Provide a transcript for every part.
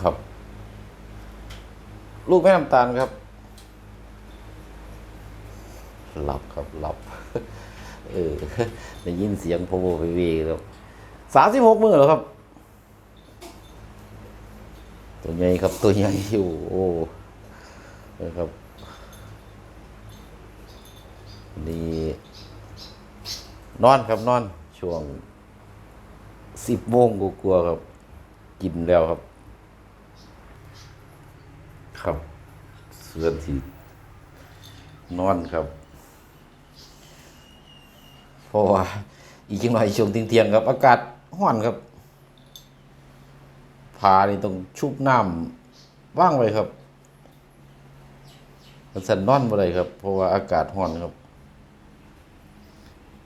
ครับ ลูกแม่น้ำตาลครับ หลับครับหลับ เออได้ยินเสียงโพโพไปเวครับสามสิบหกมือแล้วครับ ตัวใหญ่ครับ ตัวใหญ่อยู่โอ้นะครับนี่นอนครับนอน ช่วงสิบโมงกลัวๆครับ กินแล้วครับ เสื่อนที่นอนครับเพราะว่าอีกจังหน่อยช่วงเที่ยงครับ อากาศร้อนครับผานี่ต้องชุบน้ำว่างไว้ครับมันสันนอนบ่ได้ครับ เพราะว่าอากาศร้อนครับ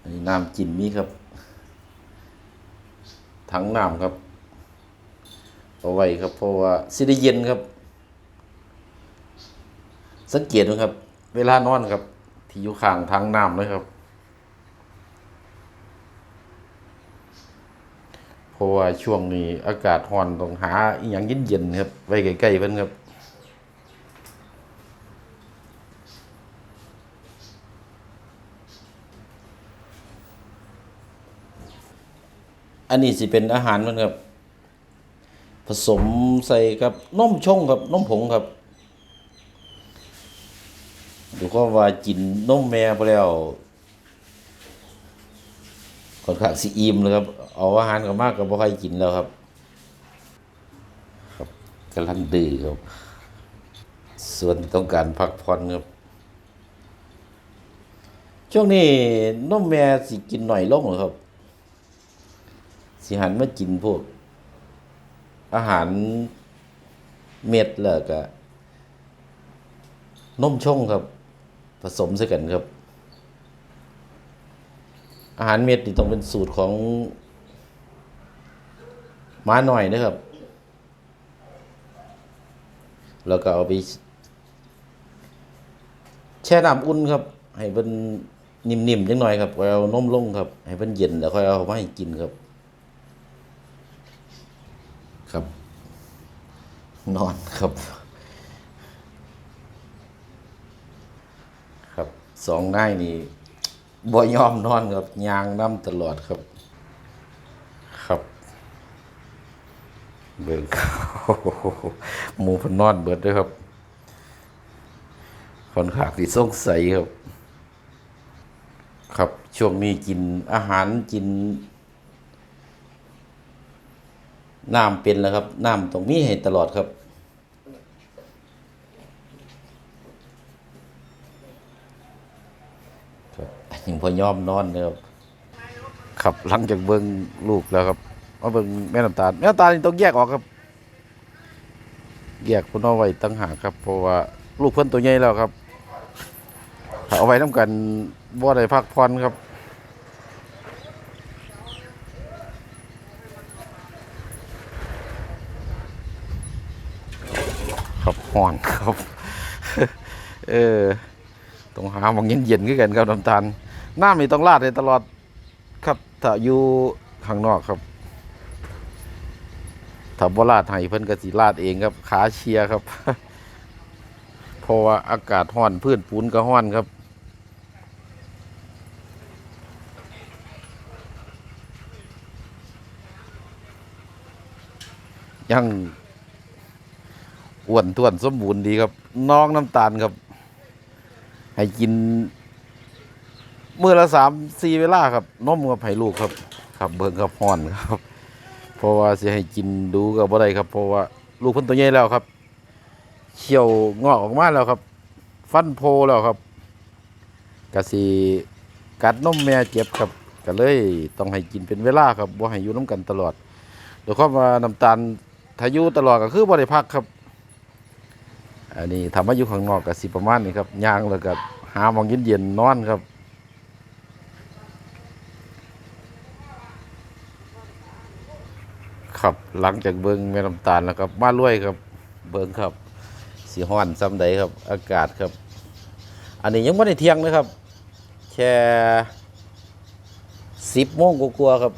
อันนี้น้ำกินมีครับ ถังน้ำครับเอาไว้ครับ เพราะว่าสิได้เย็นครับ สังเกตดูครับ เวลานอนครับ ที่อยู่ข้างทางน้ำเลยครับเพราะว่าช่วงนี้อากาศร้อนต้องหาอหย่างเย็นๆครับไว้ใกล้ๆเพิ่นครับอันนี้สิเป็นอาหารมันครับ ผสมใส่กับนมชงครับนมผงครับ ดูก็ว่ากินนมแม่ไปแล้วค่อนข้างสิอิ่มเลยครับ เอาอาหารกับมากกับบ่ค่อยกินแล้วครับ ครับกำลังดื้อครับ ส่วนต้องการพักผ่อนครับ ช่วงนี้นมแม่สิกินหน่อยลงเหรอครับ สิหันมากินพวก อาหารเม็ดแล้วก็นมชงครับ ผสมใส่กันครับ อาหารเม็ดนี่ต้องเป็นสูตรของม้าหน่อยนะครับ แล้วก็เอาไป แช่น้ำอุ่นครับ ให้เป็นนิ่มๆจังหน่อยครับค่อยเอานมลงครับ ให้เป็นเย็นแล้วค่อยเอามาให้กินครับ ครับ นอนครับ ครับ สองนายนี่บ่ยอมนอนครับยางน้ำตลอดครับ ครับ เบิ่งเขาหมูเพนนอนเบิดด้วยครับคอนขางที่สงสัยครับ ครับช่วงนี้กินอาหารกินน้ำเป็นแล้วครับ น้ำตรงนี้ให้ตลอดครับยัง พอยอมนอนเลยครับครับหลังจากเบิ้งลูกแล้วครับมาเบิ้งแม่น้ำตาลแม่น้ำตาลนี่ต้องแยกออกครับ แยกพิ่นเอาไว้ตั้งหากครับ เพราะว่าลูกเพิ่นตัวใหญ่แล้วครับถ้าเอาไว้น้ำกันบ่ได้พักผ่อนครับครับห่อนครับ เออต้องหาหมองเย็นๆกันครับน้ำตาล น้ำนี่ต้องราดเลยตลอดครับถ้าอยู่ข้างนอกครับถ้าบ่ราดให้เพิ่นก็สิราดเองครับ ขาเชียครับเพราะว่าอากาศห้อนพื้นปูนก็ห้อนครับยังอ้วนท้วนสมบูรณ์ดีครับ น้องน้ำตาลครับ ให้กิน มื้อละสามสี่เวลาครับน้มกับให้ลูกครับครับเบิ่งกับพอนครับ เพราะว่าสิให้กินดูกับบ่ได้ครับ เพราะว่าลูกเพิ่นตัวใหญ่แล้วครับเขียวงอกออกมาแล้วครับ ฟันโพแล้วครับกะสิกัดนมแม่เจ็บครับก็เลยต้องให้กินเป็นเวลาครับบ่ให้อยู่น้กันตลอดโดยความว่าน้ำตาลถ้าอยู่ตลอดก็คือบ่ได้พักครับ อันนี้ทำมาอยู่ข้างนอกกับสิประมาณนี้ครับย่างแล้วก็หาหมองเย็นๆนอนครับ ครับ หลังจากเบิ้งแม่น้ำตาลแล้วครับมาลุยครับ เบิ้งครับสีห้อนซ้ำใดครับ อากาศครับ อันนี้ยังไม่ได้เที่ยงนะครับ แค่สิบโมงกลัวครับ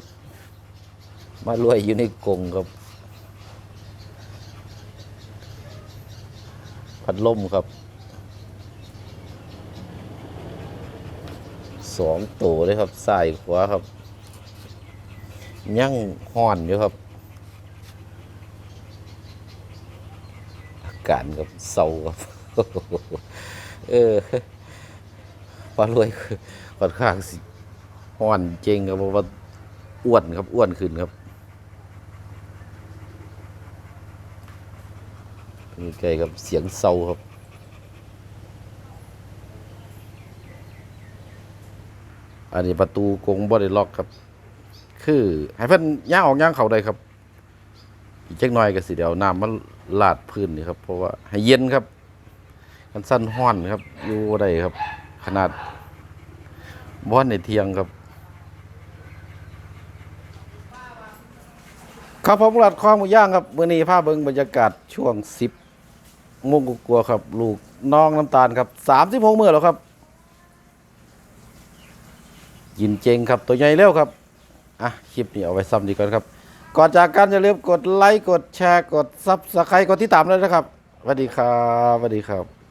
มาลุยอยู่ในกรงครับ พัดลมครับสองตัวเลยครับซ้ายขวาครับ ยังห่อนอยู่ครับ อา กาศกับเศร้าครับเออปลารวยค่อนข้างสิห่อนเจงครับเพราะว่าอ้วนครับอ้วนขึ้นครับนี่ใกล้กับเสียงเศร้าครับอันนี้ประตูกรงบ่ได้ล็อกครับ คือให้เพิ่นย่างออกย่างเขาได้ครับ อีกจักหน่อยก็สิเดี๋ยวน้ำมัน ลาดพื้นนี่ครับ เพราะว่าให้เย็นครับมันสั้นห้อนครับ อยู่ได้ครับ ขนาดบ้านในเทียงครับ ครับผมรัดคลองหมูย่างครับมื้อนี้พาเบิ่งบรรยากาศช่วง10โมงกว่าๆครับ ลูกน้องน้ำตาลครับ36มื้อแล้วครับ ยินเจงครับตัวใหญ่เร็วครับ อะ คลิปนี้เอาไว้ซ้ำดีก่อนครับ ก่อนจากกันอย่าลืมกดไลค์กดแชร์กดซับสไครต์กดที่ตามเลยนะครับสวัสดีครับสวัสดีครับ